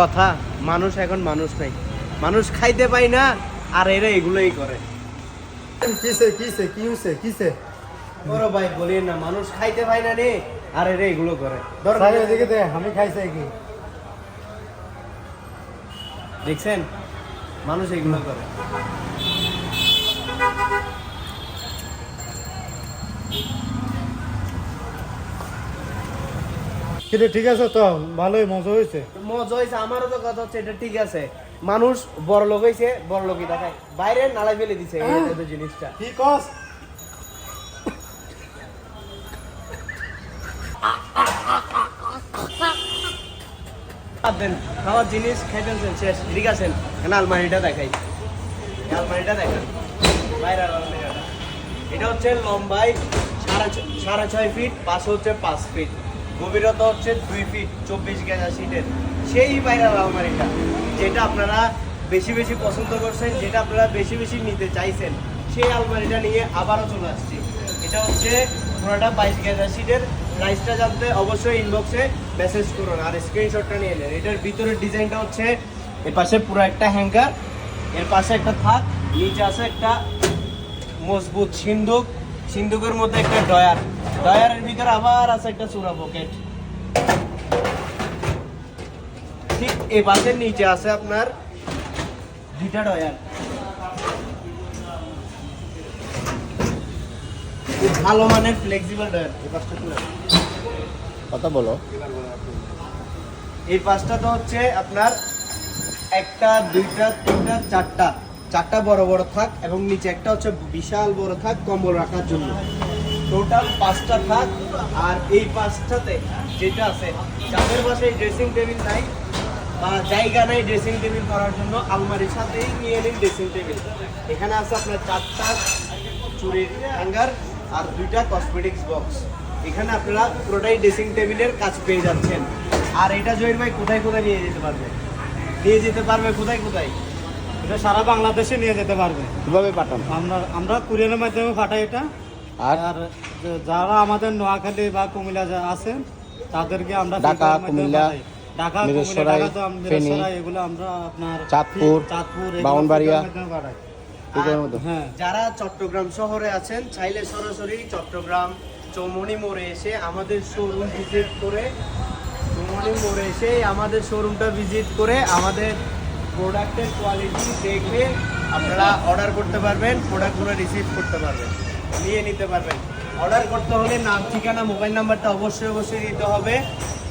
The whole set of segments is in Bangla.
কথা মানুষ এখন মানুষ নাই। মানুষ খাইতে পাই না আর এরা এগুলোই করে। কিসে কিসে কি হইছে কিসে? বড় ভাই বলি না মানুষ খাইতে পাই না রে আর এরা এগুলো করে। ধরো এদিকে দে আমি খাইছে কি। দেখছেন? মানুষ এগুলো করে। কিন্তু ঠিক আছে তো? ভালোই মজা হয়েছে? মজা হয়েছে আমারও তো কথা হচ্ছে এটা ঠিক আছে। মানুষ বড় লোক হয়েছে বড় লোকই দেখায়। বাইরে নালায় ফেলে দিছে এই এই জিনিসটা। কি কস? দেন খাওয়ার জিনিস খাইতেন শেষ। ঠিক আছেন এখানে আলমারিটা দেখাই। আলমারিটা দেখান। বাইরের এটা হচ্ছে লম্বাই সাড়ে সাড়ে ছয় ফিট পাশে হচ্ছে পাঁচ ফিট। গভীরতা হচ্ছে দুই ফিট চব্বিশ গেজা সিটের সেই বাইরের আলমারিটা যেটা আপনারা বেশি বেশি পছন্দ করছেন, যেটা আপনারা বেশি বেশি নিতে চাইছেন, সেই আলমারিটা নিয়ে আবারও চলে আসছি। এটা হচ্ছে পুরোটা বাইশ গেজা সিটের প্রাইসটা জানতে অবশ্যই ইনবক্সে মেসেজ করুন আর স্ক্রিনশটটা নিয়ে নেন। এটার ভিতরের ডিজাইনটা হচ্ছে, এর পাশে পুরো একটা হ্যাঙ্গার এর পাশে একটা থাক, নিচে আছে একটা মজবুত সিন্ধুক সিন্ধুকের মধ্যে একটা ডয়ার ডয়ারের ভিতরে আবার আছে একটা চূড়া পকেট ঠিক এ পাশের নিচে আছে আপনার দুইটা ডয়ার। ভালো মানের ফ্লেক্সিবল ডয়ার। এই পাশটা কথা বলো। এই পাঁচটা তো হচ্ছে আপনার একটা দুইটা তিনটা চারটা। চারটা বড় বড় থাক এবং নিচে একটা হচ্ছে বিশাল বড় থাক কম্বল রাখার জন্য। টোটাল পাঁচটা থাক। আর এই পাঁচটাতে যেটা আছে যাদের বাসায় ড্রেসিং টেবিল নাই বা জায়গা নাই ড্রেসিং টেবিল করার জন্য আলমারির সাথেই নিয়ে নিন ড্রেসিং টেবিল এখানে আছে আপনার চারটা চুরির হ্যাঙ্গার আর দুইটা কসমেটিক্স বক্স এখানে আপনারা পুরোটাই ড্রেসিং টেবিলের কাজ পেয়ে যাচ্ছেন। আর এটা জয়ের ভাই কোথায় কোথায় নিয়ে যেতে পারবে? নিয়ে যেতে পারবে কোথায় কোথায়? এটা সারা বাংলাদেশে নিয়ে যেতে পারবে। কীভাবে পাঠান? আমরা আমরা কুরিয়ারের মাধ্যমে পাঠাই এটা। আর যারা আমাদের নোয়াখালী বা কুমিল্লা আছেন তাদেরকে আমরা ঢাকা, কুমিল্লা, ঢাকা মিরসরাই, ঢাকা তো আম- ফেনী, এগুলো আমরা আপনার চাঁদপুর, চাঁদপুর হ্যাঁ। যারা চট্টগ্রাম শহরে আছেন চাইলে সরাসরি চট্টগ্রাম চৌমনি মোড়ে এসে আমাদের শোরুম ভিজিট করে চৌমনি মোড়ে এসে আমাদের শোরুমটা ভিজিট করে আমাদের প্রোডাক্টের কোয়ালিটি দেখে আপনারা অর্ডার করতে পারবেন প্রোডাক্টগুলো রিসিভ করতে পারবেন। নিয়ে নিতে পারবেন। অর্ডার করতে হলে নাম ঠিকানা মোবাইল নাম্বারটা অবশ্যই অবশ্যই দিতে হবে।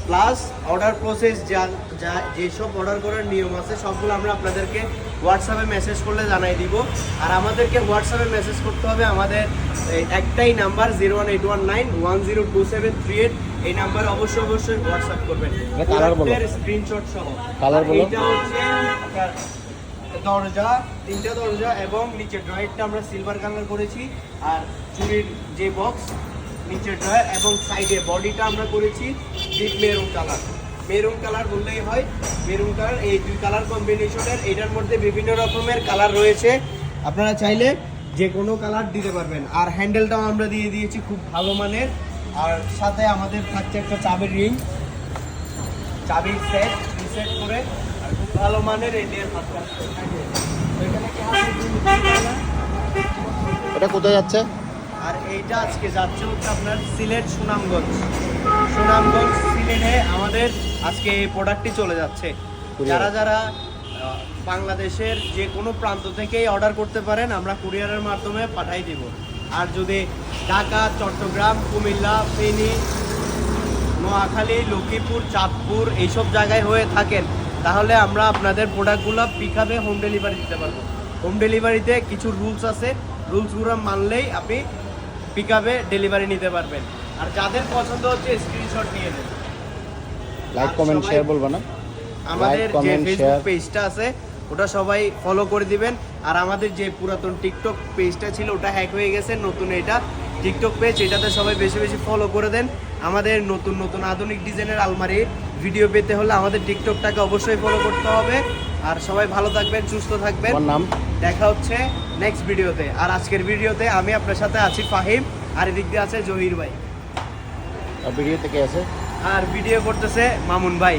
প্লাস অর্ডার প্রসেস যা যা যেসব অর্ডার করার নিয়ম আছে সবগুলো আমরা আপনাদেরকে হোয়াটসঅ্যাপে মেসেজ করলে জানাই দিব। আর আমাদেরকে হোয়াটসঅ্যাপে মেসেজ করতে হবে আমাদের একটাই number zero one eight one nine one zero two seven three eight এই নাম্বারে অবশ্যই অবশ্যই হোয়াটসঅ্যাপ করবেন। স্ক্রিনশট সহ। এইটা হচ্ছে দরজা, তিনটা দরজা এবং নিচে ড্রয়ারটা আমরা সিলভার কালার করেছি আর চুরির যে বক্স নিচে ড্রয়ার এবং সাইডে বডিটা আমরা করেছি deep maroon colour maroon colour বললেই হয় মেরুন কালার এই দুই কালার কম্বিনেশনের এটার মধ্যে বিভিন্ন রকমের কালার রয়েছে। আপনারা চাইলে যে কোনো কালার দিতে পারবেন। আর হ্যান্ডেলটাও আমরা দিয়ে দিয়েছি খুব ভালো মানের। আর সাথে আমাদের থাকছে একটা চাবির রিং চাবির সেট রিসেট করে ভালো মানের এলিয়ার পাত্র এটা কোথায় যাচ্ছে? আর এইটা আজকে যাচ্ছে হচ্ছে আপনার সিলেট সুনামগঞ্জ। সুনামগঞ্জ সিলেটে আমাদের আজকে এই প্রোডাক্টটি চলে যাচ্ছে। যারা যারা বাংলাদেশের যে কোনো প্রান্ত থেকেই অর্ডার করতে পারেন আমরা কুরিয়ারের মাধ্যমে পাঠাই দিব। আর যদি ঢাকা চট্টগ্রাম কুমিল্লা ফেনী নোয়াখালী লক্ষ্মীপুর চাঁদপুর এইসব জায়গায় হয়ে থাকেন তাহলে আমরা আপনাদের প্রোডাক্টগুলো পিকআপে হোম ডেলিভারি দিতে পারব। হোম ডেলিভারিতে কিছু রুলস আছে। রুলসগুলো মানলেই আপনি পিকআপে ডেলিভারি নিতে পারবেন। আর যাদের পছন্দ হচ্ছে স্ক্রিনশট নিয়ে নেন। লাইক কমেন্ট শেয়ার বলব না? আমাদের যে ফেসবুক পেজটা আছে ওটা সবাই ফলো করে দিবেন। আর আমাদের যে পুরাতন টিকটক পেজটা ছিল ওটা হ্যাক হয়ে গেছে। নতুন এটা টিকটক পেজ এটাতে সবাই বেশি বেশি ফলো করে দেন। আমাদের নতুন নতুন আধুনিক ডিজাইনের আলমারি ভিডিও পেতে হলে আমাদের টিকটকটাকে অবশ্যই ফলো করতে হবে। আর সবাই ভালো থাকবেন সুস্থ থাকবেন। নাম? দেখা হচ্ছে নেক্সট ভিডিওতে। আর আজকের ভিডিওতে আমি আপনার সাথে আছি ফাহিম আর এদিক দিয়ে আছে জহির ভাই। ভিডিও থেকে আছে? আর ভিডিও করতেছে মামুন ভাই।